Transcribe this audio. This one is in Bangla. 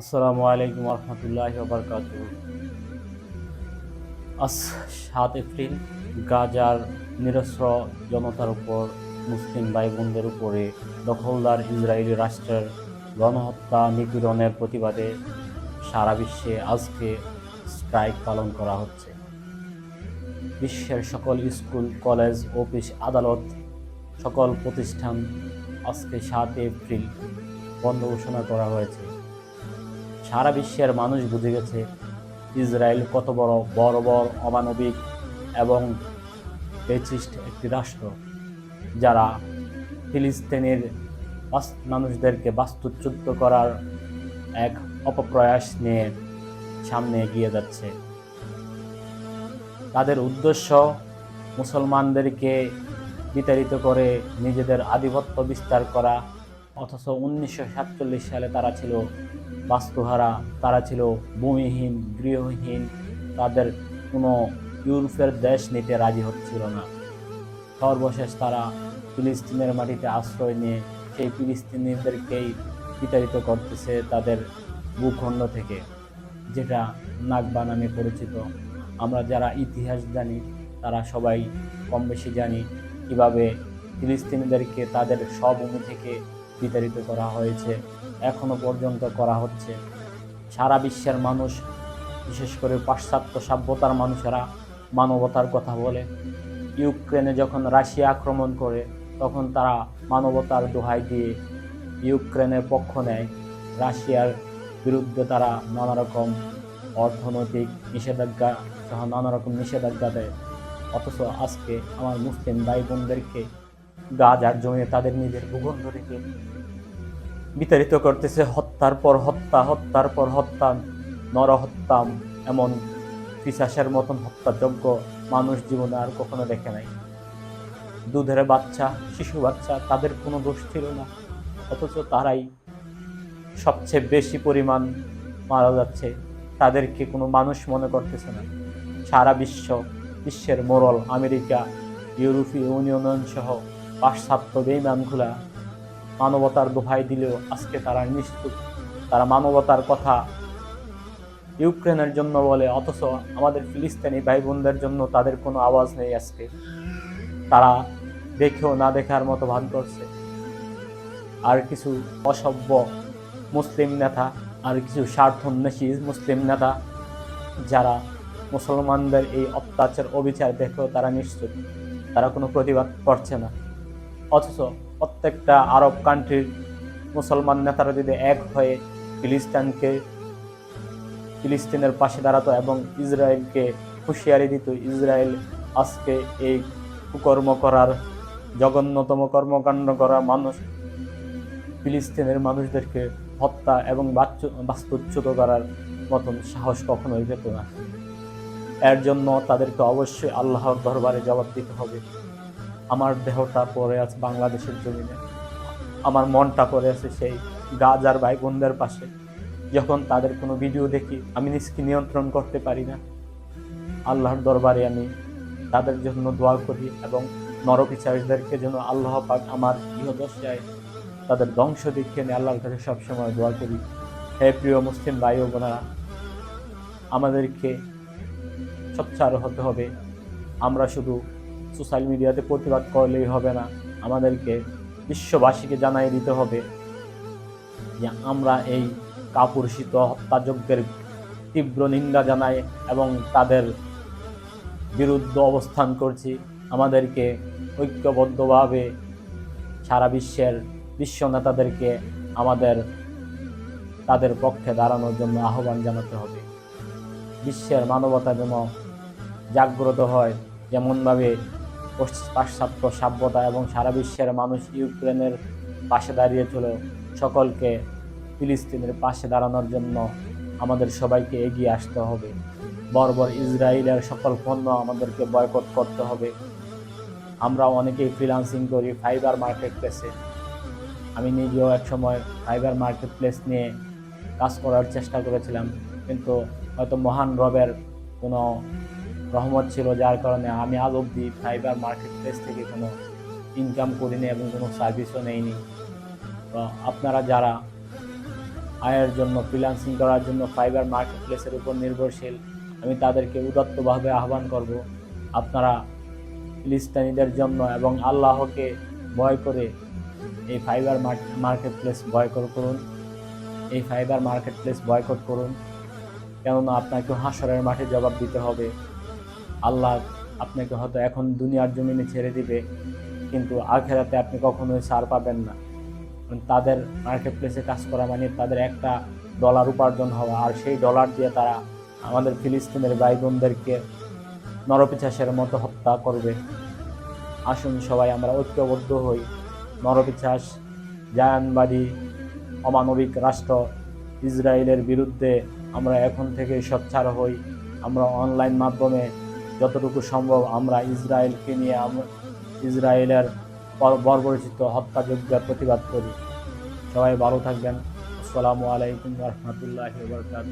আসসালামু আলাইকুম রহমতুল্লাহ বরকাত সাত এপ্রিল, গাজার নিরস্ত্র জনতার উপর, মুসলিম ভাই বোনদের উপরে দখলদার ইসরায়েলি রাষ্ট্রের গণহত্যা নিপীড়নের প্রতিবাদে সারা বিশ্বে আজকে স্ট্রাইক পালন করা হচ্ছে। বিশ্বের সকল স্কুল, কলেজ, অফিস, আদালত, সকল প্রতিষ্ঠান আজকে সাত এপ্রিল বন্ধ ঘোষণা করা হয়েছে। সারা বিশ্বের মানুষ বুঝে গেছে ইসরায়েল কত বড় বড় বড় অমানবিক এবং পেচিস্ট একটি রাষ্ট্র যারা ফিলিস্তিনের মানুষদেরকে বাস্তুচ্যুত করার এক অপপ্রয়াস নিয়ে সামনে এগিয়ে যাচ্ছে। তাদের উদ্দেশ্য মুসলমানদেরকে বিতাড়িত করে নিজেদের আধিপত্য বিস্তার করা অথচ উনিশশো সাতচল্লিশ সালে তারা ছিল বাস্তুহারা, তারা ছিল ভূমিহীন, গৃহহীন, তাদের কোনো ইউরোপের দেশ নিতে রাজি হচ্ছিল না। সর্বশেষ তারা ফিলিস্তিনের মাটিতে আশ্রয় নিয়ে সেই ফিলিস্তিনিদেরকেই বিতাড়িত করতেছে তাদের ভূখণ্ড থেকে, যেটা নাগবা নামে পরিচিত। আমরা যারা ইতিহাস জানি, তারা সবাই কম বেশি জানি কীভাবে ফিলিস্তিনিদেরকে তাদের স্বভূমি থেকে বিতাড়িত করা হয়েছে, এখনও পর্যন্ত করা হচ্ছে। সারা বিশ্বের মানুষ, বিশেষ করে পাশ্চাত্য সভ্যতার মানুষেরা মানবতার কথা বলে। ইউক্রেনে যখন রাশিয়া আক্রমণ করে, তখন তারা মানবতার দোহাই দিয়ে ইউক্রেনের পক্ষ নেয়। রাশিয়ার বিরুদ্ধে তারা নানা রকম অর্থনৈতিক নিষেধাজ্ঞা সহ নানা রকম নিষেধাজ্ঞা দেয়। অথচ আজকে আমার মুসলিম ভাই বোনদেরকে গাজার জমিয়ে তাদের নিজের ভূখণ্ড থেকে বিতাড়িত করতেছে। হত্যার পর হত্যা, হত্যার পর হত্যা নরহত্যা এমন পিসাসের মতন হত্যাযোগ্য মানুষ জীবনে আর কখনো দেখে নাই। দুধের বাচ্চা, শিশু বাচ্চা, তাদের কোনো দোষ ছিল না। অথচ তারাই সবচেয়ে বেশি পরিমাণ মারা যাচ্ছে। তাদেরকে কোনো মানুষ মনে করতেছে না। সারা বিশ্ব, বিশ্বের মোরল আমেরিকা, ইউরোপীয় ইউনিয়ন সহ পাশ্চাত্য বেইমানগুলা মানবতার দোহাই দিলেও আজকে তারা নিশ্চুপ তারা মানবতার কথা ইউক্রেনের জন্য বলে, অথচ আমাদের ফিলিস্তিনি ভাই বোনদের জন্য তাদের কোনো আওয়াজ নেই আজকে। তারা দেখেও না দেখার মতো ভান করছে। আর কিছু অসভ্য মুসলিম নেতা, আর কিছু স্বার্থন্বেষী মুসলিম নেতা, যারা মুসলমানদের এই অত্যাচার অবিচার দেখেও তারা নিশ্চুপ তারা কোনো প্রতিবাদ করছে না। অথচ প্রত্যেকটা আরব কান্ট্রির মুসলমান নেতারা যদি এক হয়ে ফিলিস্তিনকে, ফিলিস্তিনের পাশে দাঁড়াতো এবং ইসরায়েলকে হুঁশিয়ারি দিত, ইসরায়েল আজকে এই কুকর্ম করার, জঘন্যতম কর্মকাণ্ড করা মানুষ, ফিলিস্তিনের মানুষদেরকে হত্যা এবং বাস্তুচ্যুত করার মতন সাহস কখনোই পেত না। এর জন্য তাদেরকে অবশ্যই আল্লাহর দরবারে জবাব দিতে হবে। আমার দেহটা পড়ে আছে বাংলাদেশের জমিনে। আমার মনটা পড়ে আছে সেই গাজার ভাই বোনদের পাশে। যখন তাদের কোনো ভিডিও দেখি, আমি নিজকে নিয়ন্ত্রণ করতে পারি না। আল্লাহর দরবারে আমি তাদের জন্য দোয়া করি এবং নরপিচারীদেরকে যেন আল্লাহ পাক আমার গৃহদশায় তাদের ধ্বংস দিকে নিয়ে। আল্লাহর কাছে সবসময় দোয়া করি। হে প্রিয় মুসলিম ভাই ও বোনেরা, আমাদেরকে সোচ্চার হতে হবে। আমরা শুধু সোশ্যাল মিডিয়াতে প্রতিবাদ করলেই হবে না। আমাদেরকে বিশ্ববাসীকে জানাই দিতে হবে যে আমরা এই কাপুরুষিত হত্যাযজ্ঞের তীব্র নিন্দা জানাই এবং তাদের বিরুদ্ধে অবস্থান করছি। আমাদেরকে ঐক্যবদ্ধভাবে সারা বিশ্বের বিশ্ব নেতাদেরকে আমাদের, তাদের পক্ষে দাঁড়ানোর জন্য আহ্বান জানাতে হবে। বিশ্বের মানবতা যেন জাগ্রত হয়, যেমনভাবে পাশ্চাত্য সভ্যতা এবং সারা বিশ্বের মানুষ ইউক্রেনের পাশে দাঁড়িয়ে দাঁড়িয়েছিল সকলকে ফিলিস্তিনের পাশে দাঁড়ানোর জন্য আমাদের সবাইকে এগিয়ে আসতে হবে। বর্বর ইসরায়েলের সকল পণ্য আমাদেরকে বয়কট করতে হবে। আমরা অনেকেই ফ্রিলান্সিং করি ফাইবার মার্কেট প্লেসে আমি নিজেও এক সময় ফাইবার মার্কেট প্লেস নিয়ে কাজ করার চেষ্টা করেছিলাম, কিন্তু হয়তো মহান রবের কোনো রহমত ছিল, যার কারণে আমি আজ অবধি ফাইবার মার্কেট প্লেস থেকে কোনো ইনকাম করিনি এবং কোনো সার্ভিসও নেইনি। তো আপনারা যারা আয়ের জন্য ফ্রিল্যান্সিং করার জন্য ফাইবার মার্কেট প্লেসের উপর নির্ভরশীল, আমি তাদেরকে উদাত্তভাবে আহ্বান করব, আপনারা ফিলিস্তিনিদের জন্য এবং আল্লাহকে ভয় করে এই ফাইবার মার্কেট প্লেস বয়কট করুন। এই ফাইবার মার্কেট প্লেস বয়কট করুন, কেননা আপনাকে হাসরের মাঠে জবাব দিতে হবে। আল্লাহ আপনাকে হয়তো এখন দুনিয়ার জমিনে ছেড়ে দিবে, কিন্তু আখেরাতে আপনি কখনোই ছাড় পাবেন না। তাদের মার্কেট প্লেসে কাজ করা মানে তাদের একটা ডলার উপার্জন হওয়া, আর সেই ডলার দিয়ে তারা আমাদের ফিলিস্তিনের ভাই বোনদেরকে নরপিচাসের মতো হত্যা করবে। আসুন সবাই আমরা ঐক্যবদ্ধ হই। নরপিচাস জায়ানবাদী, অমানবিক রাষ্ট্র ইসরায়েলের বিরুদ্ধে আমরা এখন থেকে সোচ্চার হই। আমরা অনলাইন মাধ্যমে যতটুকু সম্ভব আমরা ইসরায়েলকে নিয়ে ইসরায়েলের বর্বরচিত হত্যাযোগ্যের প্রতিবাদ করি। সবাই ভালো থাকবেন। আসসালামু আলাইকুম রহমতুল্লাহ বরকাত